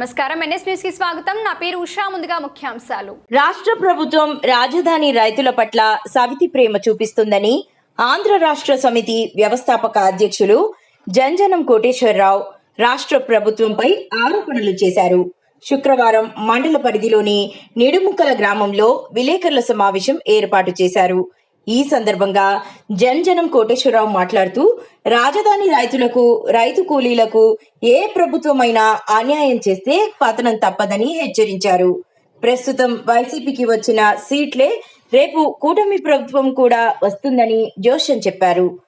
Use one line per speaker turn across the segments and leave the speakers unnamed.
నమస్కారం. ఎన్ఎస్ న్యూస్కి స్వాగతం. నా పేరు ఉషా. ముందుగా ముఖ్యాంశాలు.
రాష్ట్ర ప్రభుత్వం రాజధాని రైతుల పట్ల సవితి ప్రేమ చూపిస్తుందని ఆంధ్ర రాష్ట్ర సమితి వ్యవస్థాపక అధ్యక్షులు జంజనం కోటేశ్వరరావు రాష్ట్ర ప్రభుత్వంపై ఆరోపణలు చేశారు. శుక్రవారం మండల పరిధిలోని నిడుముక్కల గ్రామంలో విలేకరుల సమావేశం ఏర్పాటు చేశారు. ఈ సందర్భంగా జనజనం కోటేశ్వరరావు మాట్లాడుతూ రాజధాని రైతులకు రైతు కూలీలకు ఏ ప్రభుత్వమైనా అన్యాయం చేస్తే పతనం తప్పదని హెచ్చరించారు. ప్రస్తుతం వైసీపీకి వచ్చిన సీట్లే రేపు కూటమి ప్రభుత్వం కూడా వస్తుందని జోషన్ చెప్పారు.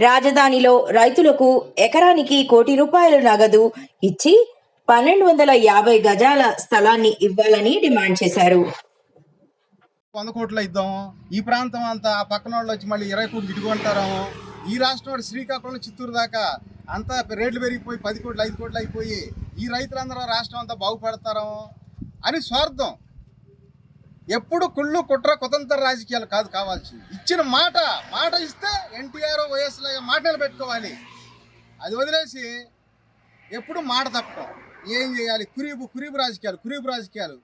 రాజధానిలో రైతులకు ఎకరానికి కోటి రూపాయలు నగదు ఇచ్చి పన్నెండు వందల యాభై గజాల స్థలాన్ని ఇవ్వాలని డిమాండ్ చేశారు.
వంద కోట్లు ఇద్దాము ఈ ప్రాంతం అంతా ఆ పక్కన వాళ్ళు వచ్చి మళ్ళీ ఇరవై కోట్లు ఇటుకుంటారాము ఈ రాష్ట్రం వాడు శ్రీకాకుళం చిత్తూరు దాకా అంతా రేట్లు పెరిగిపోయి పది కోట్లు ఐదు కోట్లు అయిపోయి ఈ రైతులందరూ రాష్ట్రం అంతా బాగుపడతారాము అని స్వార్థం. ఎప్పుడు కుళ్ళు కుట్ర కుతంత్ర రాజకీయాలు కాదు కావాల్సింది. ఇచ్చిన మాట మాట ఇస్తే ఎన్టీఆర్ వైఎస్ లాగా మాట నిలబెట్టుకోవాలి. అది వదిలేసి ఎప్పుడు మాట తప్పడం. ఏం చేయాలి? కురీబు కురీబు రాజకీయాలు కురీబు రాజకీయాలు.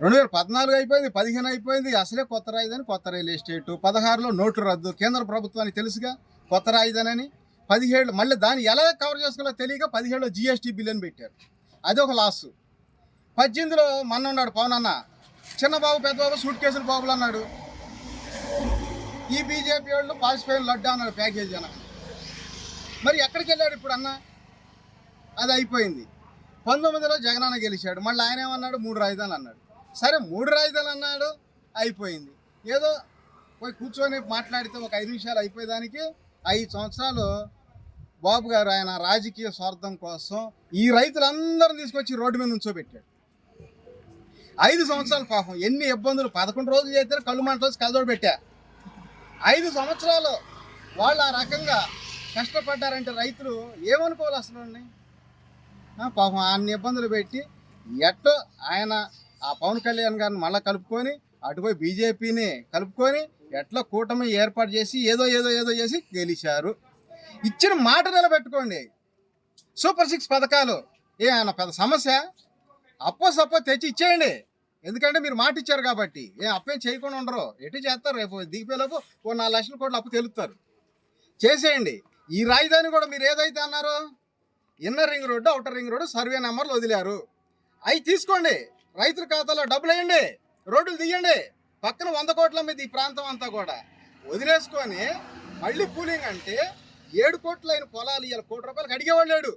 రెండు వేల పద్నాలుగు అయిపోయింది పదిహేను అయిపోయింది అసలే కొత్త రాయిదని కొత్త రైల్ ఎస్టేటు. పదహారులో నోట్లు రద్దు. కేంద్ర ప్రభుత్వానికి తెలుసుగా కొత్త రాయిదనని. పదిహేడు మళ్ళీ దాన్ని ఎలా కవర్ చేసుకోవాలో తెలియక పదిహేడులో జిఎస్టీ బిల్ అని పెట్టారు. అది ఒక లాస్. పద్దెనిమిదిలో మొన్న ఉన్నాడు పవన్ అన్న. చిన్న బాబు సూట్ కేసులు బాబులు అన్నాడు. ఈ బీజేపీ వాళ్ళు పాసిపోయిన లడ్డు అన్నాడు ప్యాకేజీ అన్న. మరి ఎక్కడికి వెళ్ళాడు ఇప్పుడు అన్న? అది అయిపోయింది. పంతొమ్మిదిలో జగనన్న గెలిచాడు. మళ్ళీ ఆయన ఏమన్నాడు? మూడు రాజధానులు అన్నాడు. సరే మూడు రాజధానులు అన్నాడు అయిపోయింది. ఏదో పోయి కూర్చొని మాట్లాడితే ఒక ఐదు నిమిషాలు అయిపోయేదానికి ఐదు సంవత్సరాలు బాబు గారు ఆయన రాజకీయ స్వార్థం కోసం ఈ రైతులందరిని తీసుకొచ్చి రోడ్డు మీద ఉంచోబెట్టాడు ఐదు సంవత్సరాలు పాపం. ఎన్ని ఇబ్బందులు. పదకొండు రోజులు చేస్తే కళ్ళు మంట రోజు కలదోడు పెట్టా ఐదు సంవత్సరాలు వాళ్ళు ఆ రకంగా కష్టపడ్డారంటే రైతులు ఏమనుకోవాలి అసలు పాపం అన్ని ఇబ్బందులు పెట్టి ఎట్టో ఆయన ఆ పవన్ కళ్యాణ్ గారిని మళ్ళీ కలుపుకొని అటుపోయి బీజేపీని కలుపుకొని ఎట్లా కూటమి ఏర్పాటు చేసి ఏదో ఏదో ఏదో చేసి గెలిచారు. ఇచ్చిన మాట నిలబెట్టుకోండి. సూపర్ సిక్స్ పథకాలు ఏ ఆయన పెద్ద సమస్య? అప్పో సప్పో తెచ్చి ఇచ్చేయండి. ఎందుకంటే మీరు మాట ఇచ్చారు కాబట్టి. ఏం అప్పేం చేయకుండా ఉండరు. ఎటు చేస్తారు? రేపు దిగిపోయేలోపు ఓ నాలుగు లక్షల కోట్లు అప్పు తెలుపుతారు. చేసేయండి. ఈ రాజధాని కూడా మీరు ఏదైతే అన్నారో inner ring road outer ring road survey నెంబర్లు వదిలారు. అవి తీసుకోండి. రైతుల ఖాతాలో డబ్బులు వేయండి రోడ్లు తీయండి. పక్కన వంద కోట్ల మీద ఈ ప్రాంతం అంతా కూడా వదిలేసుకొని మళ్ళీ పూలింగ్ అంటే ఏడు కోట్లైన పొలాలు ఇవాళ కోటి రూపాయలకు అడిగేవాడు లేడు.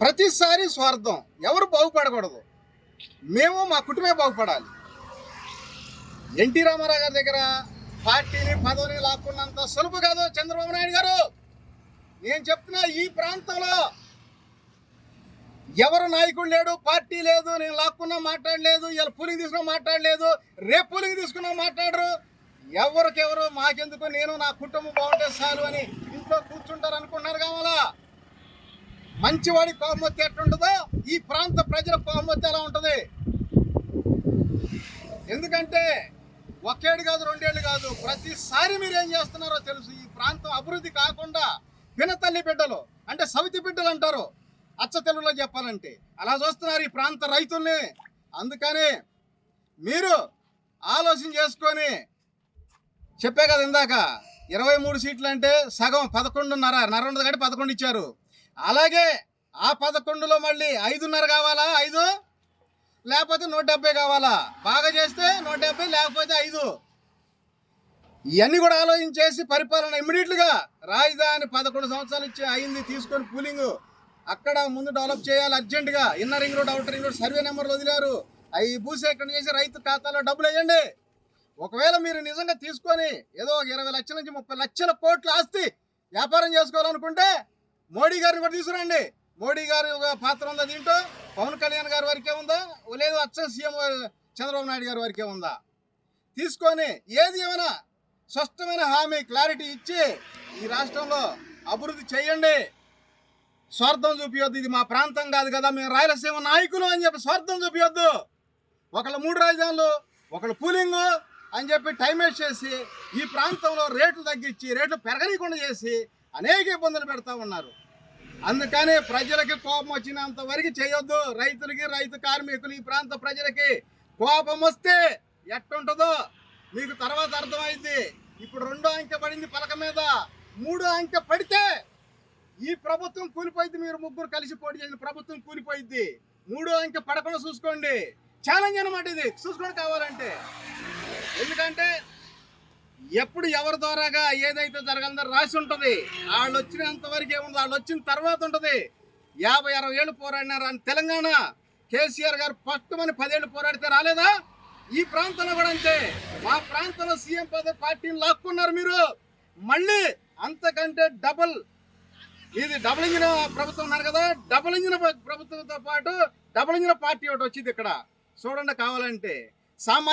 ప్రతిసారి స్వార్థం ఎవరు బాగుపడకూడదు. మేము మా కుటుంబమే బాగుపడాలి. ఎన్టీ రామారావు గారి దగ్గర పార్టీని పదవిని లాక్కున్నంత సులువు కాదు చంద్రబాబు నాయుడు గారు. నేను చెప్తున్నా ఈ ప్రాంతంలో ఎవరు నాయకుడు లేడు పార్టీ లేదు నేను లాక్కున్నా మాట్లాడలేదు ఇలా పూలింగ్ తీసుకున్నా మాట్లాడలేదు రేపు పూలింగ్ తీసుకున్నా మాట్లాడరు. ఎవరికెవరు మాకెందుకు నేను నా కుటుంబం బాగుంటే చాలు అని ఇంట్లో కూర్చుంటారు అనుకున్నారు కావాలా? మంచివాడి కోమత్తి ఎట్లుంటుందో ఈ ప్రాంత ప్రజల కోమత్తి ఎలా ఉంటుంది? ఎందుకంటే ఒకేడు కాదు రెండేళ్ళు కాదు ప్రతిసారి మీరు ఏం చేస్తున్నారో తెలుసు. ఈ ప్రాంతం అభివృద్ధి కాకుండా పినతల్లి బిడ్డలు అంటే సవితి బిడ్డలు అంటారు. అచ్చ తెలుగులో చెప్పాలంటే. అలా చూస్తున్నారు ఈ ప్రాంత రైతుల్ని. అందుకని మీరు ఆలోచన చేసుకొని చెప్పే కదా ఇందాక ఇరవై మూడు సీట్లు అంటే సగం పదకొండున్నర నర కాబట్టి పదకొండు ఇచ్చారు. అలాగే ఆ పదకొండులో మళ్ళీ ఐదున్నర కావాలా? ఐదు? లేకపోతే నూట డెబ్బై కావాలా? బాగా చేస్తే నూట డెబ్బై లేకపోతే ఐదు? ఇవన్నీ కూడా ఆలోచించేసి పరిపాలన ఇమ్మీడియట్గా రాజధాని పదకొండు సంవత్సరాలు ఇచ్చి అయింది తీసుకొని కూలింగు. అక్కడ ముందు డెవలప్ చేయాలి అర్జెంటుగా inner ring road outer ring road survey నెంబర్లు వదిలారు. అవి భూసేకరణ చేసి రైతు ఖాతాలో డబ్బులు వేయండి. ఒకవేళ మీరు నిజంగా తీసుకొని ఏదో ఒక ఇరవై లక్షల నుంచి ముప్పై లక్షల కోట్ల ఆస్తి వ్యాపారం చేసుకోవాలనుకుంటే మోడీ గారిని కూడా తీసుకురండి. మోడీ గారి ఒక పాత్ర ఉందా దీంట్లో? పవన్ కళ్యాణ్ గారి వరకే ఉందా? లేదు అచ్చం సీఎం చంద్రబాబు నాయుడు గారి వరకే ఉందా? తీసుకొని ఏది ఏమైనా స్పష్టమైన హామీ క్లారిటీ ఇచ్చి ఈ రాష్ట్రంలో అభివృద్ధి చేయండి. స్వార్థం చూపించొద్దు ఇది మా ప్రాంతం కాదు కదా మేము రాయలసీమ నాయకులు అని చెప్పి స్వార్థం చూపించొద్దు ఒకళ్ళు మూడు రాజధానులు ఒకళ్ళు పూలింగు అని చెప్పి టైం వేస్ట్ చేసి ఈ ప్రాంతంలో రేట్లు తగ్గించి రేట్లు పెరగనీయకుండా చేసి అనేక ఇబ్బందులు పెడతా ఉన్నారు. అందుకని ప్రజలకి కోపం వచ్చినంత వరకు చేయొద్దు. రైతులకి రైతు కార్మికులు ఈ ప్రాంత ప్రజలకి కోపం వస్తే ఎట్టుంటుందో మీకు తర్వాత అర్థమైంది. ఇప్పుడు రెండో అంకె పడింది పలక మీద. మూడో అంకె పడితే ఈ ప్రభుత్వం కూలిపోయింది మీరు ముగ్గురు కలిసి పోటీ చేసిన ప్రభుత్వం కూలిపోయింది. మూడో అంకె పడకుండా చూసుకోండి. ఛాలెంజ్ అనమాట ఇది. చూసుకోండి కావాలంటే. ఎందుకంటే ఎప్పుడు ఎవరి ద్వారాగా ఏదైతే జరగలదో రాసి ఉంటుంది. వాళ్ళు వచ్చినంత వరకు ఏముంది వాళ్ళు వచ్చిన తర్వాత ఉంటుంది. యాభై అరవై ఏళ్ళు పోరాడినారు అని తెలంగాణ. కేసీఆర్ గారు ఫస్ట్ మని పదేళ్ళు పోరాడితే రాలేదా? ఈ ప్రాంతంలో కూడా అంతే. మా ప్రాంతంలో సీఎం పదే పార్టీని లాక్కున్నారు మీరు. మళ్ళీ అంతకంటే డబుల్ ఇది డబుల్ ఇంజిన్ ప్రభుత్వం ఉన్నారు కదా డబుల్ ఇంజిన్ ప్రభుత్వంతో పాటు డబుల్ ఇంజిన్ పార్టీ ఒకటి వచ్చింది ఇక్కడ. చూడండి కావాలంటే. సామాన్య